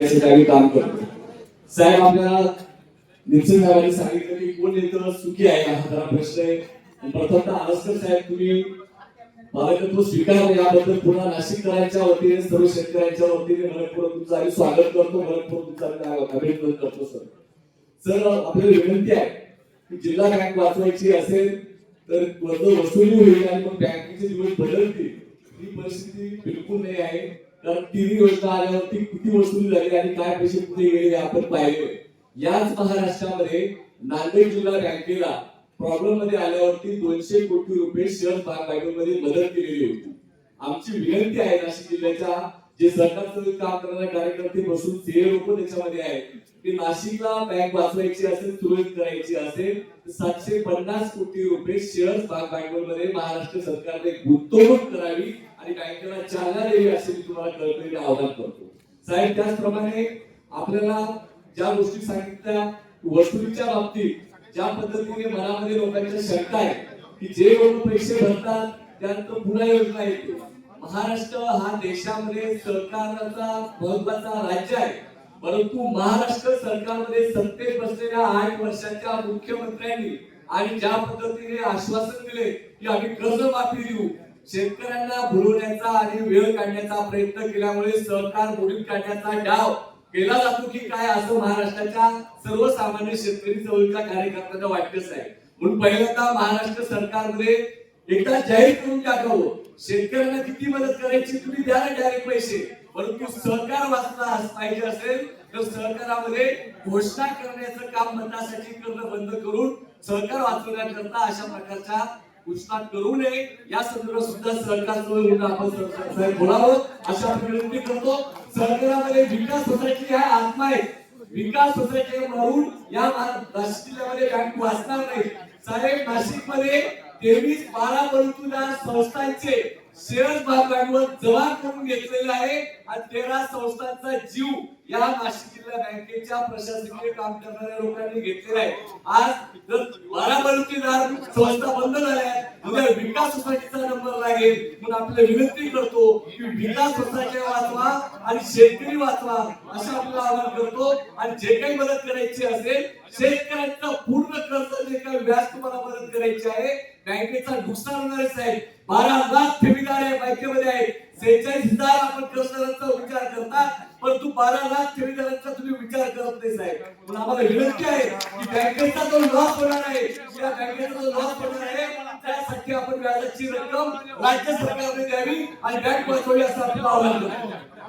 याचं काम करतो. साहेब आपल्याला निमसर साहेबांनी सांगितलं की कोण नेतं सुखी आहे का? हा प्रश्न आहे. आणि प्रथमतः आळसकर साहेब तुम्ही पालकत्व स्वीकारलं याबद्दल पुन्हा नाशिककरांच्या वतीने सर्व शेतकऱ्यांच्या वतीने भरतपूर तुमचं आम्ही स्वागत करतो. भरतपूर तुमचं आम्ही अभिनंदन करतो सर. सर आपल्याला विनंती आहे की जिल्हा बँक वाचवायची असेल तर कर्ज वसुली होईल आणि मग बँकेचे दिवस बदलतील. ही परिस्थिती बिलकुल नाही आहे. कारण तिन्ही योजना आल्यावरती किती वसुली झाली आणि काय पैसे कुठे गेले आपण पाहिले. याच महाराष्ट्रामध्ये नांदेड जिल्हा बँकेला प्रॉब्लेममध्ये आल्यावरती दोनशे कोटी रुपये शेअरमध्ये मदत केलेली होती. आमची विनंती आहे नाशिक जिल्ह्याच्या जे सरकारचं काम करणारे कार्यकर्ते बसून ते लोक त्याच्यामध्ये आहेत. की नाशिकला बँक वाचवायची असेल सुरळीत करायची असेल तर सातशे पन्नास कोटी रुपये शेअरमध्ये महाराष्ट्र सरकारने गुंतवणूक करावी आणि बँकेला चालना द्यावी असे मी तुम्हाला कळकळीने आवाहन करतो. साहेब त्याचप्रमाणे आपल्याला ज्या गोष्टी सांगितल्या वसुलीच्या बाबतीत ज्या पद्धतीने मनामध्ये लोकांच्या शंका आहे की जे लोक पैसे भरतात त्यानंतर पुन्हा योजना येते. महाराष्ट्र हा देशामध्ये सरकारचा महत्त्वाचा राज्य आहे. परंतु महाराष्ट्र सरकारमध्ये सत्तेत बसलेल्या आठ वर्षाच्या मुख्यमंत्र्यांनी आणि ज्या पद्धतीने आश्वासन दिले की आम्ही कर्जमाफी देऊ शेतकऱ्यांना भुलवण्याचा आणि वेळ काढण्याचा प्रयत्न केल्यामुळे सरकार मोडीत काढण्याचा डाव केला जातो की काय असं महाराष्ट्राच्या सर्वसामान्य शेतकरी चळवळीच्या कार्यकर्त्यांना वाटतच आहे. म्हणून पहिल्यांदा महाराष्ट्र सरकारमध्ये एकदा जाहीर करून टाकावं. शेतकऱ्यांना किती मदत करायची तुम्ही द्या ना डायरेक्ट पैसे. परंतु सहकार वाचला पाहिजे असेल तर सहकारामध्ये घोषणा करण्याचं काम मतासाठी करणं बंद करून सहकार वाचवण्याकरता अशा प्रकारच्या घोषणा करू नये. या संदर्भात सुद्धा सरकारजवळ आपण साहेब बोलावं. अशा विनंती करतो. सरकारामध्ये विकास सोसायटी हा आत्मा आहे. विकास सोसायटी म्हणून या नाशिक जिल्ह्यामध्ये बँक वाचणार नाही. साहेब नाशिकमध्ये तेवीस बारा परंतुदार संस्थांचे शेअर्स बँकवर जमा करून घेतलेले आहे. आणि तेरा संस्थांचा जीव या नाशिक जिल्हा बँकेच्या प्रशासकीय काम करणाऱ्या लोकांनी घेतलेला आहे. आज जर बारा संस्था बंद झाल्या उद्या विकास सोसायटीचा नंबर लागेल. म्हणून आपल्याला विनंती करतो की विकास सोसायटी वाचवा आणि शेतकरी वाचवा असं आपल्याला आवाहन करतो. आणि जे काही मदत करायची असेल शेतकऱ्यांचा पूर्ण कर्ज जे काही व्याज तुम्हाला मदत करायची आहे बँकेचा नुकसान होणारच आहे बारा लाख ठेवीदार आहे बँकेमध्ये आहे सेहेचाळीस हजार आपण कर्जदारांचा विचार करता परंतु बारा लाख ठेवीदारांचा तुम्ही विचार करत नाही साहेब. आम्हाला विनंती आहे की बँकेचा जो लॉस होणार आहे त्या बँकेचा जो लॉस होणार आहे टक्के आपण व्याजाची रक्कम राज्य सरकारने द्यावी आणि बँक वाचवली असं आपल्याला आव्हान करतो